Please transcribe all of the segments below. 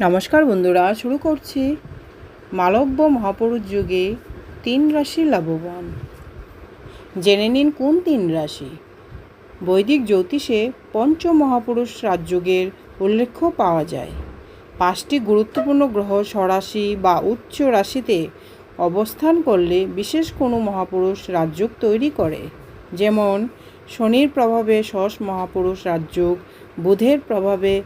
নমস্কার বন্ধুরা, শুরু করছি মালব্য মহাপুরুষ যুগে তিন রাশি লাভবান। জেনে নিন কোন তিন রাশি। বৈদিক জ্যোতিষে পঞ্চ মহাপুরুষ রাজযোগের উল্লেখ পাওয়া যায়। পাঁচটি গুরুত্বপূর্ণ গ্রহ স্বরাশি বা উচ্চ রাশিতে অবস্থান করলে বিশেষ কোনো মহাপুরুষ রাজযোগ তৈরি করে। যেমন, শনির প্রভাবে শশ মহাপুরুষ রাজযোগ, বুধের প্রভাবে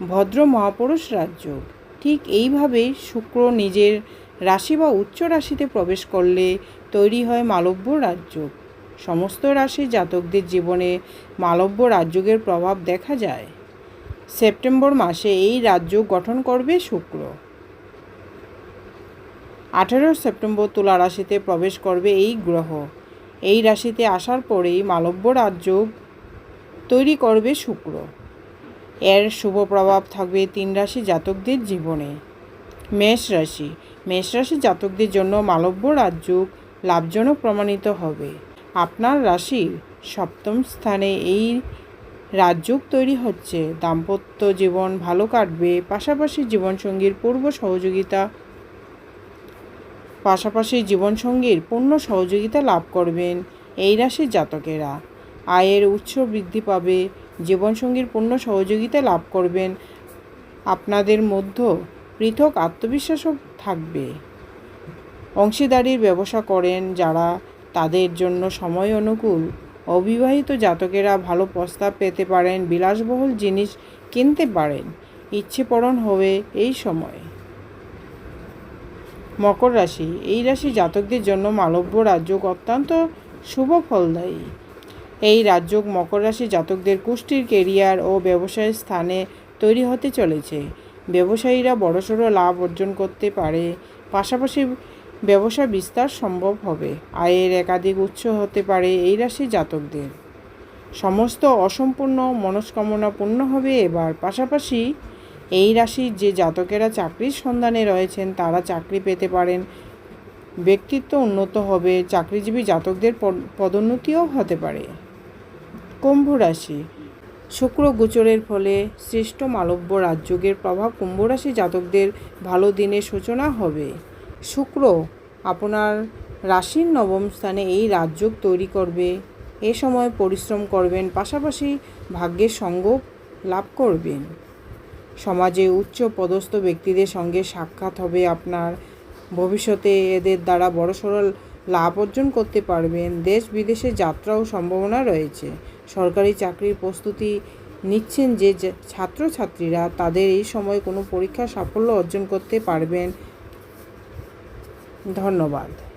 ভদ্র মহাপুরুষ রাজ্য। ঠিক এইভাবেই শুক্র নিজের রাশি বা উচ্চ রাশিতে প্রবেশ করলে তৈরি হয় মালব্য রাজ্য। সমস্ত রাশি জাতকদের জীবনে মালব্য রাজযোগের প্রভাব দেখা যায়। সেপ্টেম্বর মাসে এই রাজ্য গঠন করবে শুক্র। আঠেরো সেপ্টেম্বর তুলা রাশিতে প্রবেশ করবে এই গ্রহ। এই রাশিতে আসার পরেই মালব্য রাজযোগ তৈরি করবে শুক্র। এর শুভ প্রভাব থাকবে তিন রাশি জাতকদের জীবনে। মেষ রাশি। মেষ রাশি জাতকদের জন্য মালব্য রাজযোগ লাভজনক প্রমাণিত হবে। আপনার রাশির সপ্তম স্থানে এই রাজযোগ তৈরি হচ্ছে। দাম্পত্য জীবন ভালো কাটবে, পাশাপাশি জীবনসঙ্গীর পূর্ব সহযোগিতা, পাশাপাশি জীবনসঙ্গীর পূর্ণ সহযোগিতা লাভ করবেন এই রাশির জাতকেরা। আয়ের উৎস বৃদ্ধি পাবে জীবনসঙ্গীর পূর্ণ সহযোগিতা লাভ করবেন। আপনাদের মধ্যে পৃথক আত্মবিশ্বাসও থাকবে। অংশীদারির ব্যবসা করেন যারা তাদের জন্য সময় অনুকূল। অবিবাহিত জাতকেরা ভালো প্রস্তাব পেতে পারেন, বিলাসবহুল জিনিস কিনতে পারেন। ইচ্ছে পূরণ হবে এই সময়। মকর রাশি, এই রাশি জাতকদের জন্য মালব্য রাজযোগ অত্যন্ত শুভ ফলদায়ী এই রাজযোগ মকর রাশি জাতকদের কুষ্টির কেরিয়ার ও ব্যবসায়ের স্থানে তৈরি হতে চলেছে। ব্যবসায়ীরা বড়সড় লাভ অর্জন করতে পারে, পাশাপাশি ব্যবসা বিস্তার সম্ভব হবে, আয়ের একাধিক উৎস হতে পারে এই রাশি জাতকদের। সমস্ত অসম্পূর্ণ মনস্কামনা পূর্ণ হবে এবার, পাশাপাশি এই রাশির যে জাতকেরা চাকরির সন্ধানে রয়েছেন, তারা চাকরি পেতে পারেন, ব্যক্তিত্ব উন্নত হবে, চাকরিজীবী জাতকদের পদোন্নতিও হতে পারে। কুম্ভ রাশি। শুক্র গোচরের ফলে শ্রেষ্ঠ মালব্য রাজযোগের প্রভাব কুম্ভরাশি জাতকদের ভালো দিনের সূচনা হবে। শুক্র আপনার রাশির নবম স্থানে এই রাজযোগ তৈরি করবে। এ সময় পরিশ্রম করবেন, পাশাপাশি ভাগ্যের সঙ্গ লাভ করবেন। সমাজে উচ্চ পদস্থ ব্যক্তিদের সঙ্গে সাক্ষাৎ হবে আপনার। ভবিষ্যতে এদের দ্বারা বড়সড় লাভ অর্জন করতে পারবেন। দেশ, বিদেশে যাত্রাও সম্ভাবনা রয়েছে। সরকারি চাকরির প্রস্তুতি নিচ্ছেন যে ছাত্রছাত্রীরা, তাদের এই সময় কোনো পরীক্ষা সাফল্য অর্জন করতে পারবেন। ধন্যবাদ।